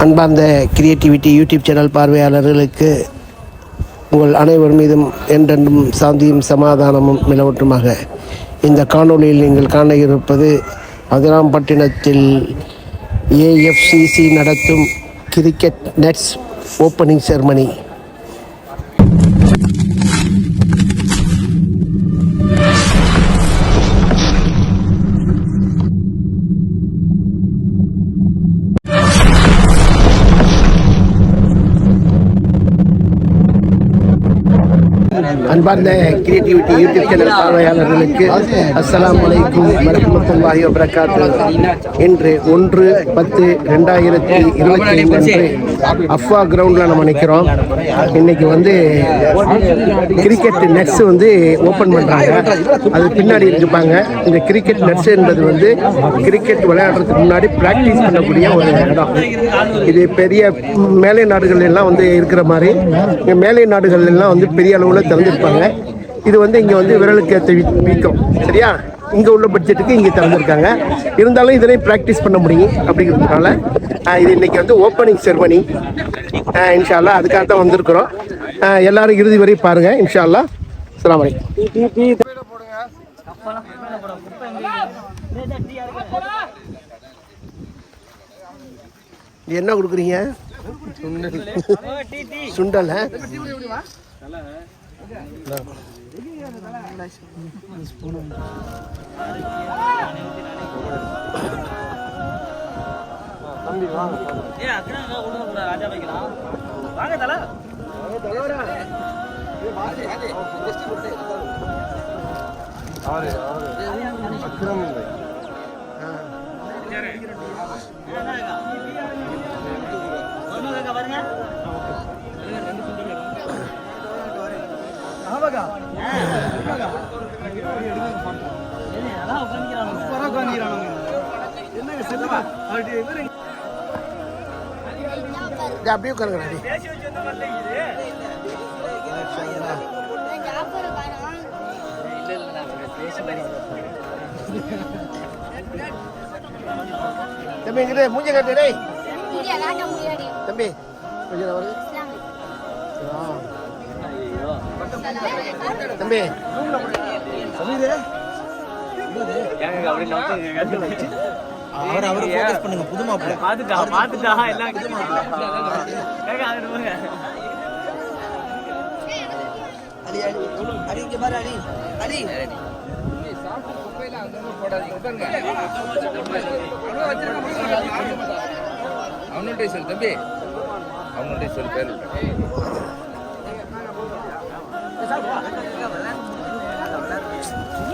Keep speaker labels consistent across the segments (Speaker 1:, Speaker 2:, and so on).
Speaker 1: அன்பார்ந்த creativity YouTube channel பார்வையாளர்களுக்கு உங்கள் அனைவர் மீதும் என்றென்றும் சாந்தியும் சமாதானமும் நிலவட்டுமாக. இந்த காணொளியில் நீங்கள் காண இருப்பது அதிராம்பட்டினத்தில் ஏஎஃப்சிசி நடத்தும் கிரிக்கெட் நெட்ஸ் ஓப்பனிங் செர்மனி அன்பார்ந்த கிரியேட்டிவிட்டி யூடியூப் சேனல் பார்வையாளர்களுக்கு அஸ்ஸலாமு வலைக்கும் வரமத்துல்லாஹி வபரகாத்து. இன்று ஒன்று பத்து ரெண்டாயிரத்தி இருபத்தி ஐந்து அன்று அஃபா கிரவுண்டில் நம்ம நிற்கிறோம் இன்னைக்கு வந்து கிரிக்கெட் நெட்ஸ் வந்து ஓப்பன் பண்ணுறாங்க அது பின்னாடி இருப்பாங்க இந்த கிரிக்கெட் நெட்ஸ் என்பது வந்து கிரிக்கெட் விளையாடுறதுக்கு முன்னாடி ப்ராக்டிஸ் பண்ணக்கூடிய ஒரு இடம். இது பெரிய மேலை நாடுகள் எல்லாம் வந்து இருக்கிற மாதிரி. மேலை நாடுகள் எல்லாம் வந்து பெரிய அளவில் திறந்துருப்பாங்க இது வந்து இங்கே வந்து விரலுக்கு ஏற்ற வீக்கம். சரியா? இங்கே உள்ள பட்ஜெட்டுக்கு இங்கே திறந்துருக்காங்க இருந்தாலும் இதனை ப்ராக்டிஸ் பண்ண முடியும் அப்படிங்கிறதுனால இது இன்னைக்கு வந்து ஓப்பனிங் செர்மனி இன்ஷால்லா அதுக்காக தான் வந்திருக்கிறோம். எல்லாரும் இறுதி வரை பாருங்க. இன்ஷால்லா அஸ்ஸலாமு அலைக்கும். இது என்ன கொடுக்குறீங்க? சுண்டல்? ஆ?
Speaker 2: ஏ அக்கிரம் ராஜா வைக்கலாம் வாங்க தல வந்த மாதிரி
Speaker 1: தம்பி இங்கிட்டு மூஞ்ச கட்டு டேய். தம்பி கொஞ்சம் வருது. தம்பி.
Speaker 3: அவர் அவர் ஃபோக்கஸ் பண்ணுங்க புது மாப்பிள்ளை.
Speaker 2: பாத்துட்டா பாத்துட்டா எல்லாம் ஏங்க, அங்கிட்டு போங்க.
Speaker 3: அடி அடி அடி இங்க பாரு அடி அடி
Speaker 4: அவனுடைய சொல் தம்பி. அவனுடைய சொல் பேர்.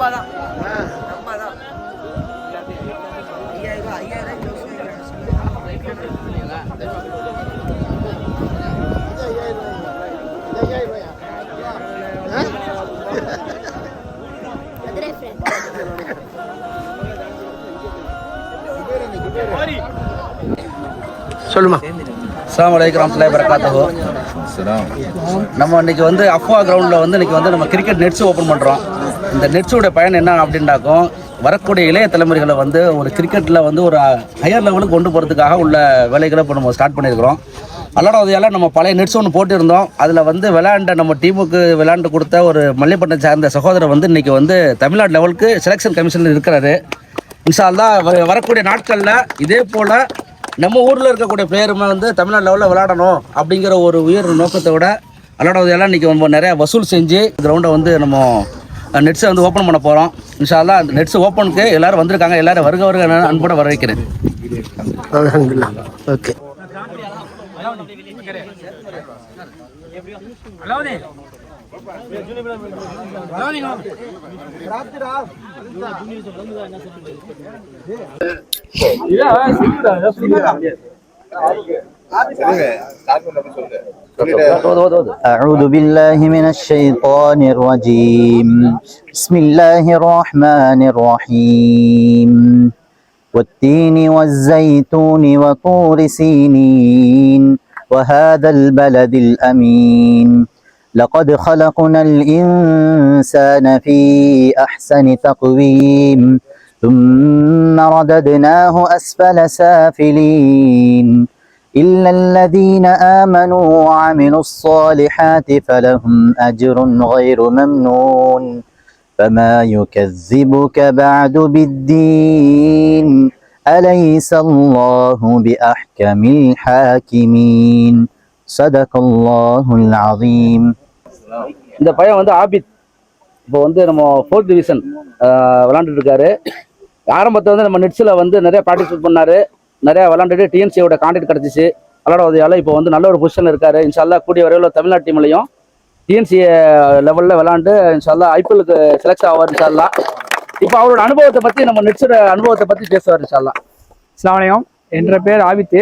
Speaker 3: நம்ம தான் நம்ம தான் ஐயாயிரம் ரூபாய் ஐயாயிரம்
Speaker 1: சொல்லுமா.
Speaker 5: நம்ம இன்னைக்கு வந்து அஃப்வா கிரவுண்டில் வந்து இன்னைக்கு வந்து நம்ம கிரிக்கெட் நெட்ஸ் ஓப்பன் பண்ணுறோம் இந்த நெட்ஸோட பயன் என்ன அப்படின்னாக்கும் வரக்கூடிய இளைய தலைமுறைகளை வந்து ஒரு கிரிக்கெட்டில் வந்து ஒரு ஹையர் லெவலுக்கு கொண்டு போகிறதுக்காக உள்ள வேலைகளை இப்போ நம்ம ஸ்டார்ட் பண்ணியிருக்கிறோம். அல்லாட உதவியால் நம்ம பழைய நெட்ஸ் ஒன்று போட்டிருந்தோம். அதில் வந்து விளையாண்ட நம்ம டீமுக்கு விளையாண்டு கொடுத்த ஒரு மல்லிப்பட்டம் சார்ந்த சகோதரர் வந்து இன்னைக்கு வந்து தமிழ்நாடு லெவலுக்கு செலெக்ஷன் கமிஷனில் இருக்கிறாரு. இன்ஷா தான் வ- வரக்கூடிய நாட்களில் இதே போல் நம்ம ஊரில் இருக்கக்கூடிய பிளேயருமே வந்து தமிழ்நாடு லெவலில் விளையாடணும் அப்படிங்கிற ஒரு உயர் நோக்கத்தை விட அல்லாட எல்லாம் இன்றைக்கி நம்ம நிறையா வசூல் செஞ்சு கிரவுண்டை வந்து நம்ம நெட்ஸை வந்து ஓப்பன் பண்ண போகிறோம் இன்ஷால்லா அந்த நெட்ஸ் ஓப்பனுக்கு எல்லாரும் வந்திருக்காங்க. எல்லாரும் வருக வருக நான் அன்போட வரவேற்கிறேன்.
Speaker 1: அல்ஹம்துலில்லாஹ். ஓகே.
Speaker 6: أعوذ بالله من الشيطان الرجيم. بسم الله الرحمن الرحيم. والتين والزيتون وطور سينين وهذا البلد الأمين. لقد خلقنا الإنسان في أحسن تقويم ثم رددناه أسفل سافلين. إلا الذين آمنوا وعملوا الصالحات فلهم أجر غير ممنون فما يكذبك بعد بالدين أليس الله بأحكم الحاكمين صدق الله العظيم
Speaker 5: இந்த பையன் வந்து ஆபித் இப்போ வந்து நம்ம ஃபோர்த் டிவிஷன் விளாண்டுட்டு இருக்காரு ஆரம்பத்தில் வந்து நம்ம நெட்ஸில் வந்து நிறைய பார்ட்டிசிபேட் பண்ணாரு நிறையா விளாண்டுட்டு டிஎன்சியோட கான்டாக்ட் கிடச்சிச்சு. விளாட உதவியால் இப்போ வந்து நல்ல ஒரு பொசிஷனில் இருக்கார். இன்ஷால்லா கூடிய வரையில் தமிழ்நாடு டீம்லையும் டிஎன்சிஏ லெவலில் விளாண்டு இன்ஷால்லா ஐபிஎலுக்கு செலக்ட் ஆவார் இன்ஷால்லா இப்போ அவரோட அனுபவத்தை பற்றி நம்ம நெட்ஸோட அனுபவத்தை பற்றி பேசுவார் இன்ஷால்லா
Speaker 7: அஸ்ஸலாமு என்ற பேர் ஆவித்து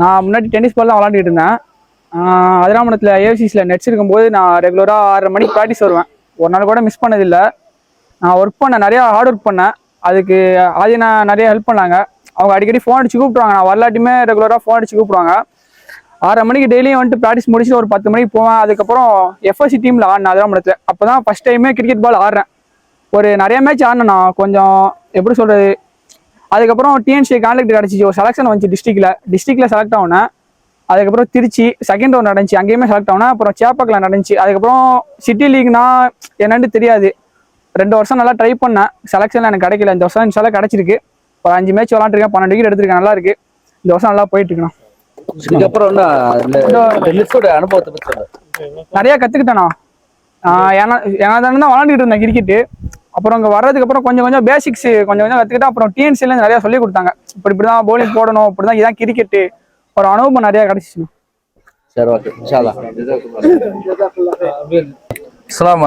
Speaker 7: நான் முன்னாடி டென்னிஸ் பால் தான் விளாண்டுட்டு இருந்தேன். அதிராமணத்தில் ஏவிசிஸில் நெட்ஸ் இருக்கும்போது நான் ரெகுலராக ஆறரை மணிக்கு ப்ராக்டிஸ் வருவேன். ஒரு நாள் கூட மிஸ் பண்ணதில்லை. நான் ஒர்க் பண்ணேன். நிறையா ஹார்ட் ஒர்க் பண்ணேன். அதுக்கு ஆதினா நிறைய ஹெல்ப் பண்ணாங்க. அவங்க அடிக்கடி ஃபோன் அடிச்சு கூப்பிடுவாங்க நான் வரலாட்டியுமே ரெகுலராக ஃபோன் அடிச்சு கூப்பிடுவாங்க. ஆறரை மணிக்கு டெய்லியும் வந்துட்டு ப்ராக்டிஸ் முடிச்சுட்டு ஒரு பத்து மணிக்கு போவேன். அதுக்கப்புறம் எஃப்எஸ்சி டீமில் ஆடினேன் அதெல்லாம் அதிராமணத்தில் அப்போ தான் ஃபஸ்ட் டைமே கிரிக்கெட் பால் ஆடுறேன். ஒரு நிறைய மேட்ச் ஆடினேன் நான். கொஞ்சம் எப்படி சொல்கிறது அதுக்கப்புறம் டிஎன்சி கான்டாக்ட் கிடச்சிச்சு. ஒரு செலெக்ஷன் வந்துச்சு டிஸ்ட்ரிக்டில் டிஸ்ட்ரிக்டில் செலக்ட் ஆனேன். அதுக்கப்புறம் திருச்சி செகண்ட் ரவுண்ட் நடந்துச்சு. அங்கேயுமே செலக்ட் ஆனேன். அப்புறம் சேப்பாக்கில் நடந்துச்சு. அதுக்கப்புறம் சிட்டி லீக்னா என்னன்னு தெரியாது. ரெண்டு வருஷம் நல்லா ட்ரை பண்ணேன். செலெக்ஷன்ல எனக்கு கிடைக்கல. இந்த வருஷம் இன்ஷால்லா கிடைச்சிருக்கு. ஒரு அஞ்சு மேட்ச் விளாண்டுருக்கேன். பன்னெண்டு விக்கெட் எடுத்திருக்கேன். நல்லா இருக்கு. இந்த வருஷம் நல்லா போயிட்டு இருக்கணும்
Speaker 5: இதுக்கப்புறம் அனுபவத்தை பற்றி
Speaker 7: நிறைய கற்றுக்கிட்டேண்ணா ஏன்னா ஏன்னா தானே தான் விளாண்டுட்டு இருந்தேன் கிரிக்கெட்டு அப்புறம் அங்கே வர்றதுக்கு அப்புறம் கொஞ்சம் கொஞ்சம் பேசிக்ஸ் கொஞ்சம் கொஞ்சம் கற்றுக்கிட்டேன் அப்புறம் டிஎன்சில நிறைய சொல்லி கொடுத்தாங்க. இப்படி இப்படி தான் bowling போடணும். இப்படி தான் இதான் கிரிக்கெட்டு ஒரு அனுபவம் நிறைய கிடைச்சிச்சு
Speaker 5: சரி ஓகே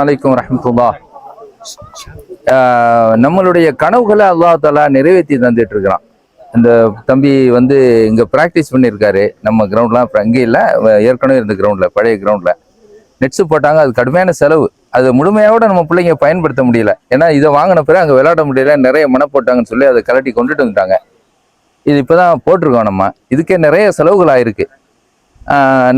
Speaker 4: அலைக்கும் வரஹ்மத்துல்லாஹ். ஆஹ் நம்மளுடைய கனவுகளை அல்லாஹ் தாலா நிறைவேற்றி தந்துட்டு இருக்கிறான் இந்த தம்பி வந்து இங்க ப்ராக்டிஸ் பண்ணியிருக்காரு. நம்ம கிரவுண்ட்லாம் இப்போ அங்கே இல்லை ஏற்கனவே இருந்த கிரவுண்ட்ல பழைய கிரவுண்ட்ல நெட்ஸ் போட்டாங்க அது கடுமையான செலவு. அது முழுமையோட நம்ம பிள்ளைங்க பயன்படுத்த முடியல. ஏன்னா இதை வாங்கின பிறகு அங்கே விளையாட முடியல நிறைய மன போட்டாங்கன்னு சொல்லி அதை கலட்டி கொண்டுட்டு வந்துட்டாங்க. இது இப்போதான் போட்டிருக்கோம் நம்ம. இதுக்கே நிறைய செலவுகள் ஆயிருக்கு.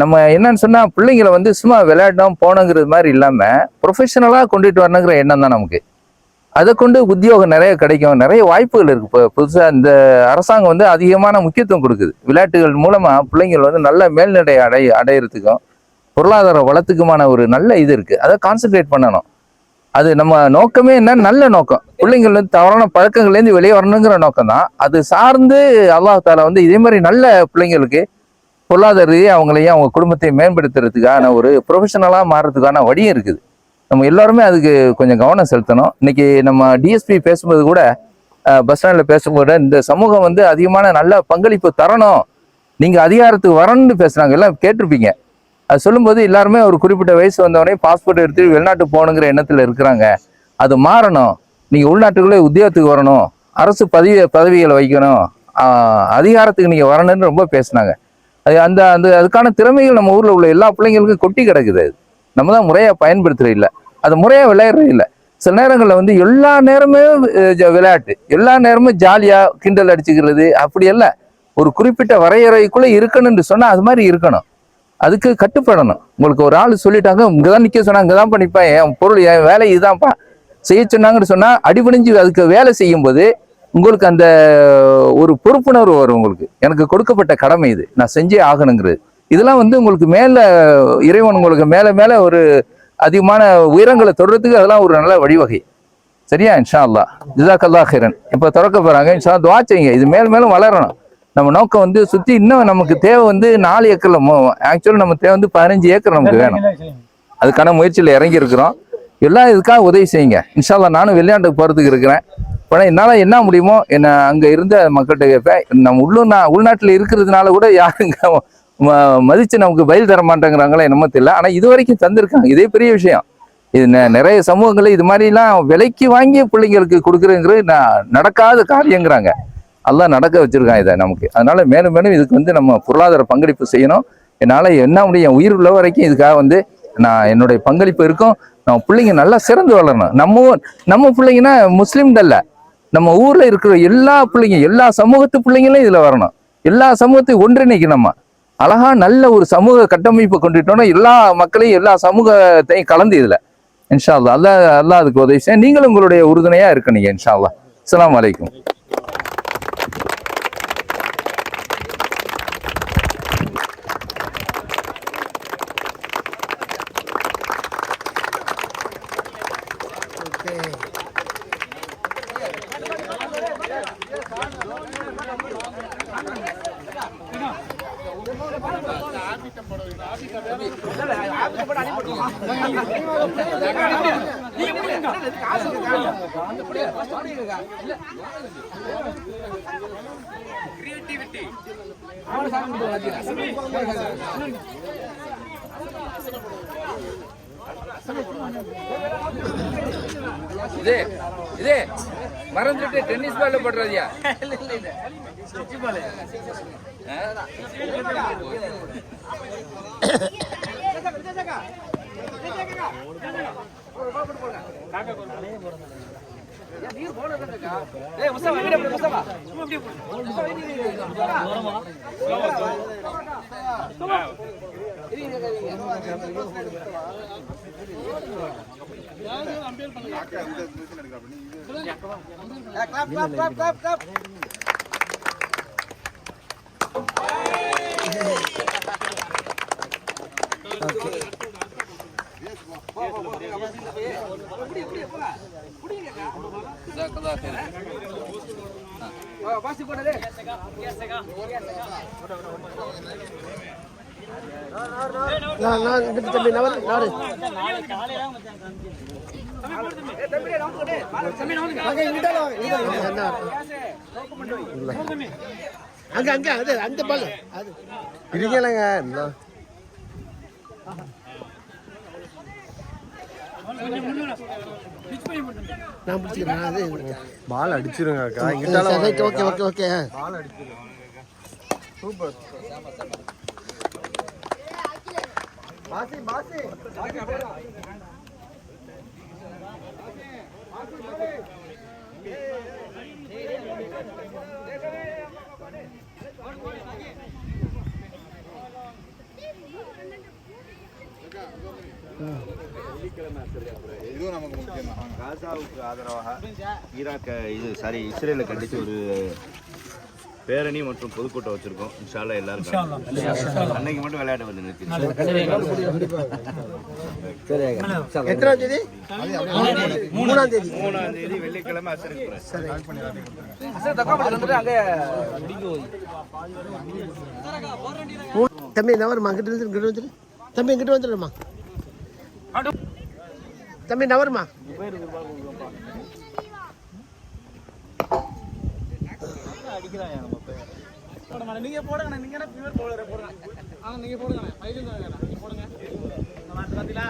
Speaker 4: நம்ம என்னன்னு சொன்னா பிள்ளைங்களை வந்து சும்மா விளையாடணும் போனோங்கிறது மாதிரி இல்லாம ப்ரொஃபஷனலா கொண்டுட்டு வரணுங்கிற எண்ணம் தான் நமக்கு. அதை கொண்டு உத்தியோகம் நிறைய கிடைக்கும். நிறைய வாய்ப்புகள் இருக்கு. இப்போ புதுசா இந்த அரசாங்கம் வந்து அதிகமான முக்கியத்துவம் கொடுக்குது. விளையாட்டுகள் மூலமா பிள்ளைங்கள் வந்து நல்ல மேல்நிலை அடை அடையிறதுக்கும் பொருளாதார வளத்துக்குமான ஒரு நல்ல இது இருக்கு. அதை கான்சென்ட்ரேட் பண்ணணும். அது நம்ம நோக்கமே என்ன? நல்ல நோக்கம். பிள்ளைங்கள் வந்து தவறான பழக்கங்கள்லேருந்து வெளியே வரணுங்கிற நோக்கம் தான் அது சார்ந்து அல்லாஹால வந்து இதே மாதிரி நல்ல பிள்ளைங்களுக்கு பொருளாதார ரீதியாக அவங்களையும் அவங்க குடும்பத்தையும் மேம்படுத்துறதுக்கான ஒரு ப்ரொஃபஷனலாக மாறுறதுக்கான வழியும் இருக்குது. நம்ம எல்லாருமே அதுக்கு கொஞ்சம் கவனம் செலுத்தணும். இன்னைக்கு நம்ம டிஎஸ்பி பேசும்போது கூட பஸ் ஸ்டாண்டில் பேசும்போது இந்த சமூகம் வந்து அதிகமான நல்ல பங்களிப்பு தரணும். நீங்கள் அதிகாரத்துக்கு வரணும்னு பேசுகிறாங்க எல்லாம் கேட்டிருப்பீங்க. அது சொல்லும்போது எல்லாருமே ஒரு குறிப்பிட்ட வயசு வந்தவொடனே பாஸ்போர்ட் எடுத்து வெளிநாட்டு போகணுங்கிற எண்ணத்தில் இருக்கிறாங்க. அது மாறணும். நீங்கள் உள்நாட்டுக்குள்ளே உத்தியோகத்துக்கு வரணும். அரசு பதவி பதவிகளை வைக்கணும் அதிகாரத்துக்கு நீங்கள் வரணும்னு ரொம்ப பேசுனாங்க. அது அந்த அந்த அதுக்கான திறமைகள் நம்ம ஊரில் உள்ள எல்லா பிள்ளைங்களுக்கும் கொட்டி கிடக்குது அது. நம்ம தான் முறையாக பயன்படுத்துறது இல்லை அது முறையாக விளையாடுறது இல்லை சில நேரங்களில் வந்து எல்லா நேரமே ஜ- விளையாட்டு. எல்லா நேரமும் ஜாலியாக கிண்டல் அடிச்சுக்கிறது அப்படி இல்லை ஒரு குறிப்பிட்ட வரையறைக்குள்ளே இருக்கணும்னு சொன்னால் அது மாதிரி இருக்கணும். அதுக்கு கட்டுப்படணும். உங்களுக்கு ஒரு ஆள் சொல்லிட்டாங்க இங்கே தான் நிற்க சொன்னாங்க இங்கே தான் பண்ணிப்பேன் என் பொருள் என் வேலை இதுதான்ப்பா. செய்ய சொன்னாங்கன்னு சொன்னால் அடிபணிஞ்சு அதுக்கு வேலை செய்யும்போது உங்களுக்கு அந்த ஒரு பொறுப்புணர்வு வரும் உங்களுக்கு. எனக்கு கொடுக்கப்பட்ட கடமை இது. நான் செஞ்சே ஆகணுங்கிறது. இதெல்லாம் வந்து உங்களுக்கு மேலே இறைவன் உங்களுக்கு மேலே மேலே ஒரு அதிகமான உயரங்களை தொடுறதுக்கு அதெல்லாம் ஒரு நல்ல வழிவகை. சரியா? இன்ஷா அல்லாஹ் ஜிசாக்கல்லா ஹிரன் இப்போ திறக்க போறாங்க. இன்ஷா துவா செய்யுங்க. இது மேலும் மேலும் வளரணும். நம்ம நோக்கம் வந்து சுற்றி இன்னும் நமக்கு தேவை வந்து நாலு ஏக்கர்ல ஆக்சுவலாக நம்ம தேவை வந்து பதினஞ்சு ஏக்கர் நமக்கு வேணும். அதுக்கான முயற்சியில் இறங்கி இருக்கிறோம் எல்லாம் இதுக்காக உதவி செய்யுங்க. இன்ஷால்லா நானும் வெளிநாட்டுக்கு போகிறதுக்கு இருக்கிறேன். இப்போ என்னால் என்ன முடியுமோ என்னை அங்கே இருந்த மக்கள்கிட்ட கேட்பேன் நம்ம உள்ளூர் நான் உள்நாட்டில் இருக்கிறதுனால கூட யாருங்க ம- மதித்து நமக்கு பயில் தர மாட்டேங்கிறாங்களே என்னமோ தெரியல. ஆனால் இது வரைக்கும் தந்திருக்காங்க. இதே பெரிய விஷயம். இது நிறைய சமூகங்களில் இது மாதிரிலாம் விலைக்கு வாங்கி பிள்ளைங்களுக்கு கொடுக்குறேங்கிறது நான் நடக்காத காரியங்கிறாங்க. அதெல்லாம் நடக்க வச்சுருக்கான் இதை நமக்கு. அதனால் மேலும் மேலும் இதுக்கு வந்து நம்ம பொருளாதார பங்களிப்பு செய்யணும். என்னால் என்ன முடியும்? என் உயிர் உள்ள வரைக்கும் இதுக்காக வந்து நான் என்னுடைய பங்களிப்பு இருக்கும். நம்ம பிள்ளைங்க நல்லா சிறந்து வளரணும். நம்ம நம்ம பிள்ளைங்கன்னா முஸ்லீம்கள் நம்ம ஊர்ல இருக்கிற எல்லா பிள்ளைங்க எல்லா சமூகத்து பிள்ளைங்களும் இதுல வரணும். எல்லா சமூகத்தையும் ஒன்றிணைக்கணும்? நம்ம அழகா நல்ல ஒரு சமூக கட்டமைப்பு கொண்டுட்டோம்னா எல்லா மக்களையும் எல்லா சமூகத்தையும் கலந்து இதுல. இன்ஷா அல்லா அல்லா அல்லாஹ் அதுக்கு உதவி செய்ய. நீங்களும் உங்களுடைய உறுதுணையா இருக்கணும் இன்ஷா அல்லாஹ் வலைக்கும் அலைக்கும் இது இதே மறந்துட்டு டென்னிஸ் பால்ல போடுறதியா
Speaker 3: clap, clap, clap, clap, clap.
Speaker 1: நான் நான் இங்கிட்டு தம்பி நவர் அங்க அங்க அங்க அது அந்த பால் அது. இருக்கலங்க நான் பிடிச்சிக்கிறேன் அது
Speaker 8: பால் அடிச்சிருங்க அக்கா
Speaker 1: ரைட் ஓகே ஓகே ஓகே.
Speaker 8: இதுவும் நமக்கு முக்கியம் தான் காசாவுக்கு ஆதரவாக ஈராக்க இது சாரி இஸ்ரேலை கண்டித்து ஒரு பேரணி மற்றும் பொதுக்கூட்டம் வச்சிருக்கோம். இன்ஷால்லா எல்லாருக்கும். அன்னைக்கு மட்டும் விளையாட்டு வந்து நிறுத்தி
Speaker 1: எத்தனாம் தேதி மூணாம் தேதி?
Speaker 8: மூணாம் தேதி. வெள்ளிக்கிழமை
Speaker 1: தம்பி நவருமா அங்கிட்டு இருந்து இங்கிட்டு வந்துரு. தம்பி இங்கிட்டு வந்துடுமா தம்பி நவருமா
Speaker 2: நீங்க போடுங்க நீங்க என்ன பியூர் பவுலரை போடுங்க ஆனா நீங்க போடுங்க நீங்க போடுங்க பாத்தீங்களா